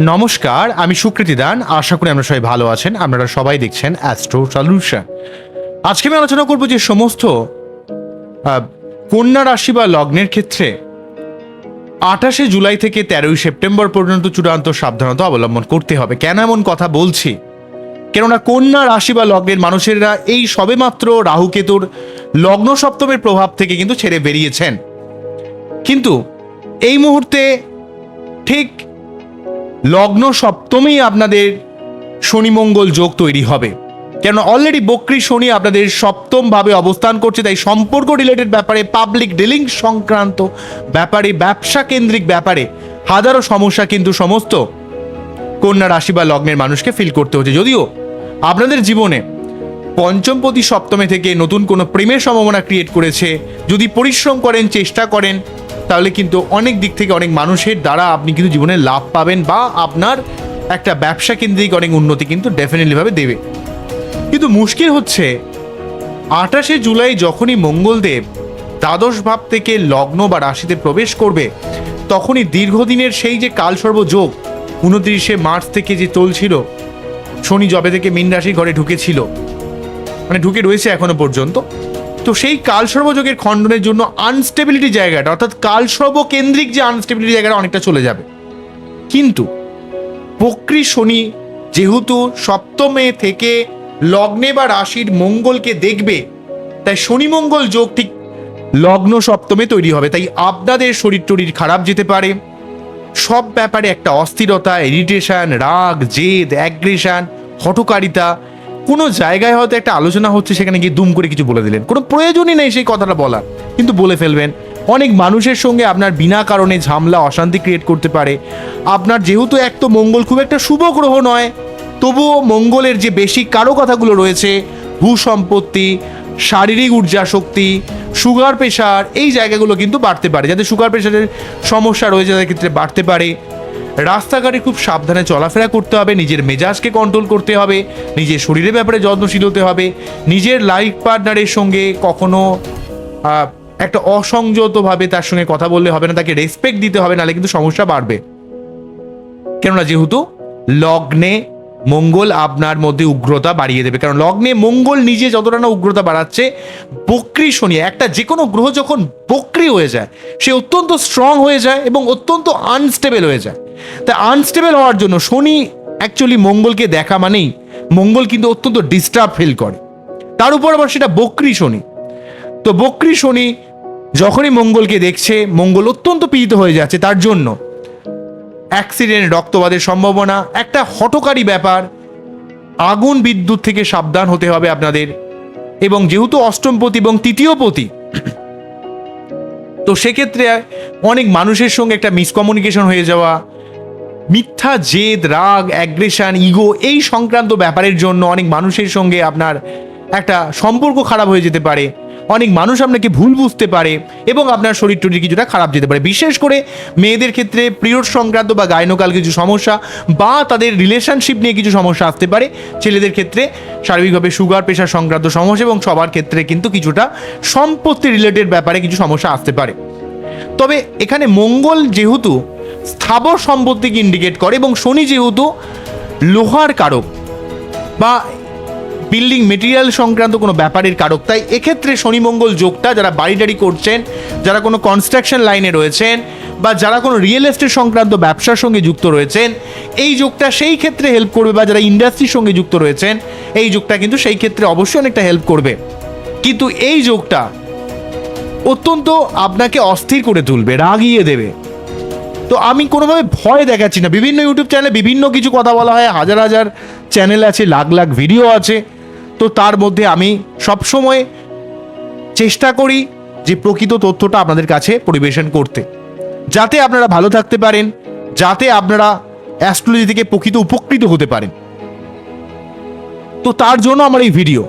নমস্কার, আমি সুকৃতি দান। আশা করি আমরা সবাই ভালো আছেন। আপনারা সবাই দেখছেন অ্যাস্ট্রো সলিউশন আজকে আমি আলোচনা করব যে সমস্ত কন্যা রাশি বা লগ্নের ক্ষেত্রে আঠাশে জুলাই থেকে তেরোই সেপ্টেম্বর পর্যন্ত চূড়ান্ত সাবধানতা অবলম্বন করতে হবে। কেন এমন কথা বলছি? কেননা কন্যা রাশি বা লগ্নের মানুষেরা এই সবেমাত্র রাহুকেতুর লগ্ন সপ্তমের প্রভাব থেকে কিন্তু ছেড়ে বেরিয়েছেন। কিন্তু এই মুহূর্তে ঠিক লগ্ন সপ্তমেই আপনাদের শনি মঙ্গল যোগ তৈরি হবে। কেন অলরেডি বক্রি শনি আপনাদের সপ্তম ভাবে অবস্থান করছে, তাই সম্পর্ক রিলেটেড ব্যাপারে পাবলিক ডিলিং সংক্রান্ত ব্যাপারে ব্যবসা কেন্দ্রিক ব্যাপারে হাজারো সমস্যা কিন্তু সমস্ত কন্যা রাশি বা লগ্নের মানুষকে ফিল করতে হচ্ছে। যদিও আপনাদের জীবনে পঞ্চমপতি সপ্তমে থেকে নতুন কোনো প্রেমের সম্ভাবনা ক্রিয়েট করেছে? যদি পরিশ্রম করেন, চেষ্টা করেন, তাহলে কিন্তু অনেক দিক থেকে অনেক মানুষের দ্বারা আপনি কিন্তু জীবনে লাভ পাবেন বা আপনার একটা ব্যবসা কেন্দ্রিক অনেক উন্নতি কিন্তু ডেফিনেটলিভাবে দেবে। কিন্তু মুশকিল হচ্ছে, আঠাশে জুলাই যখনই মঙ্গলদেব দ্বাদশ ভাব থেকে লগ্ন বা রাশিতে প্রবেশ করবে, তখনই দীর্ঘদিনের সেই যে কালসর্ব যোগ উনত্রিশে মার্চ থেকে যে চলছিল শনি জবে থেকে মীন রাশির ঘরে ঢুকেছিল। মানে ঢুকে রয়েছে এখনও পর্যন্ত। তো সেই কালসর্বযোগের খণ্ডনের জন্য আনস্টেবিলিটি জায়গাটা, অর্থাৎ কালসর্ব কেন্দ্রিক যে আনস্টেবিলিটি জায়গাটা অনেকটা চলে যাবে। কিন্তু বক্রী শনি যেহেতু সপ্তমে থেকে লগ্নে বা রাশির মঙ্গলকে দেখবে, তাই শনি মঙ্গল যোগ ঠিক লগ্ন সপ্তমে তৈরি হবে। তাই আপনাদের শরীর টরীর খারাপ যেতে পারে। সব ব্যাপারে একটা অস্থিরতা ইরিটেশন রাগ, জেদ অ্যাগ্রেশন হটকারিতা কোনো জায়গায় হয়তো একটা আলোচনা হচ্ছে, সেখানে গিয়ে দুম করে কিছু বলে দিলেন। কোনো প্রয়োজনই নেই সেই কথাটা বলার। কিন্তু বলে ফেলবেন, অনেক মানুষের সঙ্গে আপনার বিনা কারণে ঝামলা, অশান্তি ক্রিয়েট করতে পারে। আপনার যেহেতু এক তো মঙ্গল খুব একটা শুভ গ্রহ নয়, তবুও মঙ্গলের যে বেশি কারও কথাগুলো রয়েছে ভূ সম্পত্তি শারীরিক ঊর্জা শক্তি, সুগার প্রেশার, এই জায়গাগুলো কিন্তু বাড়তে পারে। যাদের সুগার প্রেশারের সমস্যা রয়েছে, তাদের ক্ষেত্রে বাড়তে পারে। রাস্তাঘাটে খুব সাবধানে চলাফেরা করতে হবে, নিজের মেজাজকে কন্ট্রোল করতে হবে, নিজের শরীরের ব্যাপারে যত্নশীল হতে হবে, নিজের লাইফ পার্টনারের সঙ্গে কখনো একটা অসংযতভাবে তার সঙ্গে কথা বললে হবে না, তাকে রেসপেক্ট দিতে হবে, নাহলে কিন্তু সমস্যা বাড়বে। কেননা যেহেতু লগ্নে মঙ্গল আপনার মধ্যে উগ্রতা বাড়িয়ে দেবে। কারণ লগ্নে মঙ্গল নিজে যতটা না উগ্রতা বাড়াচ্ছে, বক্রি শনি, একটা যে কোনো গ্রহ যখন বক্রি হয়ে যায়, সে অত্যন্ত স্ট্রং হয়ে যায় এবং অত্যন্ত আনস্টেবল হয়ে যায়। তা আনস্টেবল হওয়ার জন্য শনি অ্যাকচুয়ালি মঙ্গলকে দেখা মানেই মঙ্গল কিন্তু অত্যন্ত ডিস্টার্ব ফিল করে। তার উপর আবার সেটা বক্রি শনি। তো বক্রি শনি যখনই মঙ্গলকে দেখছে, মঙ্গল অত্যন্ত পীড়িত হয়ে যাচ্ছে তার জন্য। অ্যাক্সিডেন্ট রক্তপাতের সম্ভাবনা, একটা হটকারী ব্যাপার। আগুন বিদ্যুৎ থেকে সাবধান হতে হবে আপনাদের। এবং যেহেতু অষ্টমপতি এবং তৃতীয় পতি, তো সেক্ষেত্রে অনেক মানুষের সঙ্গে একটা মিসকমিউনিকেশন হয়ে যাওয়া, মিথ্যা, জেদ, রাগ অ্যাগ্রেশন ইগো এই সংক্রান্ত ব্যাপারের জন্য অনেক মানুষের সঙ্গে আপনার একটা সম্পর্ক খারাপ হয়ে যেতে পারে। অনেক মানুষ আপনাকে ভুল বুঝতে পারে এবং আপনার শরীর টরীর কিছুটা খারাপ যেতে পারে। বিশেষ করে মেয়েদের ক্ষেত্রে পিরিয়ড সংক্রান্ত বা গাইনোকাল কিছু সমস্যা বা তাদের রিলেশনশিপ নিয়ে কিছু সমস্যা আসতে পারে। ছেলেদের ক্ষেত্রে সার্বিকভাবে সুগার প্রেশার সংক্রান্ত সমস্যা এবং সবার ক্ষেত্রে কিন্তু কিছুটা সম্পত্তি রিলেটেড ব্যাপারে কিছু সমস্যা আসতে পারে। তবে এখানে মঙ্গল যেহেতু স্থাবর সম্পত্তিকে ইন্ডিকেট করে এবং শনি যেহেতু লোহার কারক বা বিল্ডিং মেটেরিয়াল সংক্রান্ত কোনো ব্যাপারের কারক। তাই এক্ষেত্রে শনিমঙ্গল যোগটা যারা বাড়ি টাড়ি করছেন, যারা কোনো কনস্ট্রাকশন লাইনে রয়েছেন বা যারা কোনো রিয়েল এস্টেট সংক্রান্ত ব্যবসার সঙ্গে যুক্ত রয়েছেন, এই যোগটা সেই ক্ষেত্রে হেল্প করবে বা যারা ইন্ডাস্ট্রির সঙ্গে যুক্ত রয়েছেন, এই যোগটা কিন্তু সেই ক্ষেত্রে অবশ্যই অনেকটা হেল্প করবে। কিন্তু এই যোগটা অত্যন্ত আপনাকে অস্থির করে তুলবে, রাগিয়ে দেবে। তো আমি কোনোভাবে ভয় দেখাচ্ছি না। বিভিন্ন ইউটিউব চ্যানেলে বিভিন্ন কিছু কথা বলা হয়, হাজার হাজার চ্যানেল আছে, লাখ লাখ ভিডিও আছে। তো তার মধ্যে আমি সবসময় চেষ্টা করি যে প্রকৃত তথ্যটা আপনাদের কাছে পরিবেশন করতে। যাতে আপনারা ভালো থাকতে পারেন, যাতে আপনারা অ্যাস্ট্রোলজি থেকে প্রকৃত উপকৃত হতে পারেন। তো তার জন্য আমার এই ভিডিও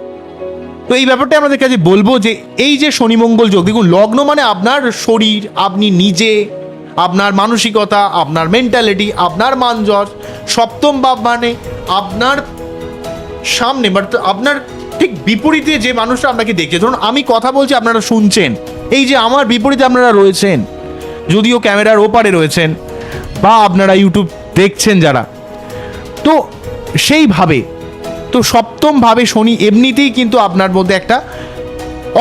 তো এই ব্যাপারটা আমাদের কাছে বলব যে, এই যে শনি মঙ্গল যোগ, দেখুন, লগ্ন মানে আপনার শরীর, আপনি নিজে, আপনার মানসিকতা, আপনার মেন্টালিটি আপনার মান যশ, সপ্তম ভাব মানে আপনার সামনে বাট আপনার ঠিক বিপরীতে যে মানুষটা আপনাকে দেখছে, ধরুন আমি কথা বলছি, আপনারা শুনছেন। এই যে আমার বিপরীতে আপনারা রয়েছেন, যদিও ক্যামেরার ওপারে রয়েছেন, বা আপনারা ইউটিউব দেখছেন যারা, তো সেইভাবে, তো সপ্তমভাবে শনি এমনিতেই কিন্তু আপনার মধ্যে একটা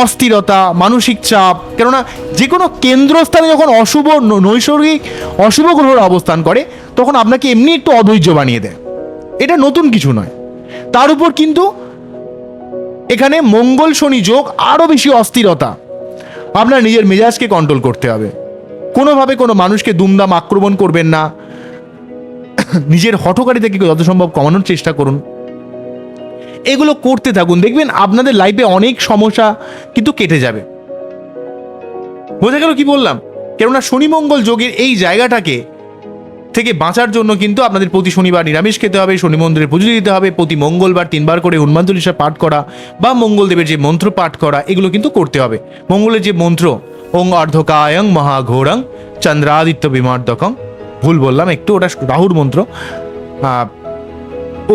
অস্থিরতা, মানসিক চাপ, কেননা যে কোনো কেন্দ্রস্থানে যখন অশুভ নৈসর্গিক অশুভ গ্রহর অবস্থান করে, তখন আপনাকে এমনি একটু অধৈর্য বানিয়ে দেয়। এটা নতুন কিছু নয়। তার উপর কিন্তু এখানে মঙ্গল শনি যোগ আরও বেশি অস্থিরতা। আপনার নিজের মেজাজকে কন্ট্রোল করতে হবে। কোনোভাবে কোনো মানুষকে দুমদাম আক্রমণ করবেন না। নিজের হঠকারী থেকে যত সম্ভব কমানোর চেষ্টা করুন। এগুলো করতে থাকুন। দেখবেন আপনাদের লাইফে অনেক সমস্যা কিন্তু কেটে যাবে। বোঝা গেল কি বললাম? কেননা শনি মঙ্গল যোগের এই জায়গাটাকে থেকে বাঁচার জন্য কিন্তু আপনাদের প্রতি শনিবার নিরামিষ খেতে হবে, শনি মন্দিরে পুজো দিতে হবে, প্রতি মঙ্গলবার তিনবার করে হনুমান চল্লিশা পাঠ করা বা মঙ্গলদেবের যে মন্ত্র পাঠ করা, এগুলো কিন্তু করতে হবে। মঙ্গলের যে মন্ত্র, ওং অর্ধকায়ং মহাঘোরং চন্দ্রাদিত্য বিমার্দকং ভুল বললাম একটু, ওটা রাহুর মন্ত্র।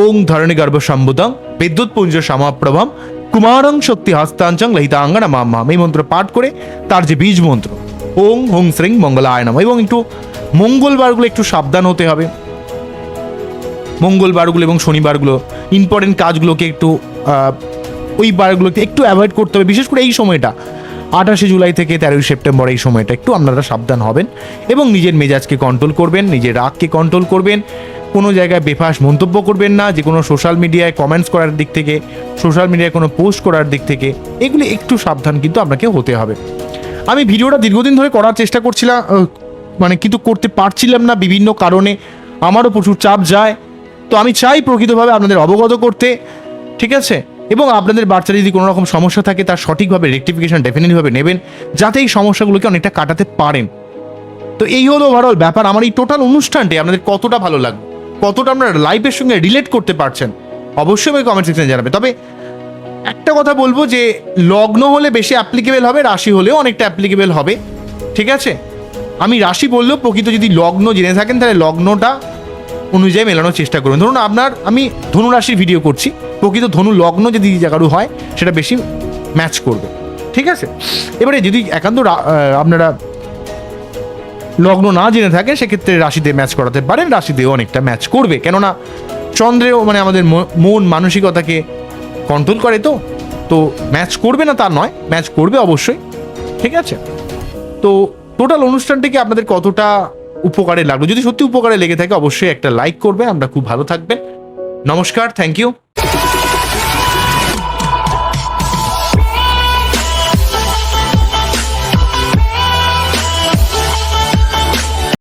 ওং ধরণী গর্ভ সম্বুদং, বিদ্যুৎ পুঞ্জ সমাপ্রভম, কুমারং শক্তি হস্তাঞ্চং লহিতাঙ্গনা মাম এই মন্ত্র পাঠ করে তার যে বীজ মন্ত্র, ওং হোং শ্রিং মঙ্গলায় নম। এবং একটু মঙ্গলবারগুলো একটু সাবধান হতে হবে। মঙ্গলবারগুলো এবং শনিবারগুলো ইম্পর্টেন্ট কাজগুলোকে একটু ওই বারগুলোকে একটু অ্যাভয়েড করতে হবে। বিশেষ করে এই সময়টা, আঠাশে জুলাই থেকে তেরোই সেপ্টেম্বর এই সময়টা একটু আপনারা সাবধান হবেন এবং নিজের মেজাজকে কন্ট্রোল করবেন, নিজের রাগকে কন্ট্রোল করবেন। কোনো জায়গায় বেফাস মন্তব্য করবেন না, যে কোনো সোশ্যাল মিডিয়ায় কমেন্টস করার দিক থেকে সোশ্যাল মিডিয়ায় কোনো পোস্ট করার দিক থেকে, এগুলি একটু সাবধান কিন্তু আপনাকে হতে হবে। আমি ভিডিওটা দীর্ঘদিন ধরে করার চেষ্টা করছিলাম মানে কিন্তু করতে পারছিলাম না বিভিন্ন কারণে। আমারও প্রচুর চাপ যায়। তো আমি চাই প্রকৃতভাবে আপনাদের অবগত করতে, ঠিক আছে? এবং আপনাদের বাচ্চার যদি কোনো রকম সমস্যা থাকে, তার সঠিকভাবে রেকটিফিকেশন ডেফিনেটভাবে নেবেন, যাতে এই সমস্যাগুলোকে অনেকটা কাটাতে পারেন। তো এই হলো ওভারঅল ব্যাপার। আমার এই টোটাল অনুষ্ঠানটি আপনাদের কতটা ভালো লাগবে কতটা আপনারা লাইফের সঙ্গে রিলেট করতে পারছেন, অবশ্যই আমি কমেন্ট সেকশনে জানাবে। তবে একটা কথা বলব যে, লগ্ন হলে বেশি অ্যাপ্লিকেবল হবে, রাশি হলেও অনেকটা অ্যাপ্লিকেবল হবে, ঠিক আছে? আমি রাশি বললেও প্রকৃত যদি লগ্ন জেনে থাকেন, তাহলে লগ্নটা অনুযায়ী মেলানোর চেষ্টা করুন। ধরুন আপনার, আমি ধনু রাশির ভিডিও করছি, প্রকৃত ধনু লগ্ন যদি কারও হয়, সেটা বেশি ম্যাচ করবে। ঠিক আছে? এবারে যদি একান্ত আপনারা লগ্ন না জেনে থাকেন, সেক্ষেত্রে রাশিতে ম্যাচ করাতে পারেন। রাশিতেও অনেকটা ম্যাচ করবে। কেননা চন্দ্রেও মানে আমাদের মন মানসিকতাকে কন্ট্রোল করে তো। তো ম্যাচ করবে না তা নয় ম্যাচ করবে অবশ্যই। ঠিক আছে? তো টোটাল অনুষ্ঠানটিকে আপনাদের কতটা উপকারে লাগল? যদি সত্যি উপকারে লেগে থাকে, অবশ্যই একটা লাইক করবে। আমরা খুব ভালো থাকবেন। নমস্কার থ্যাংক ইউ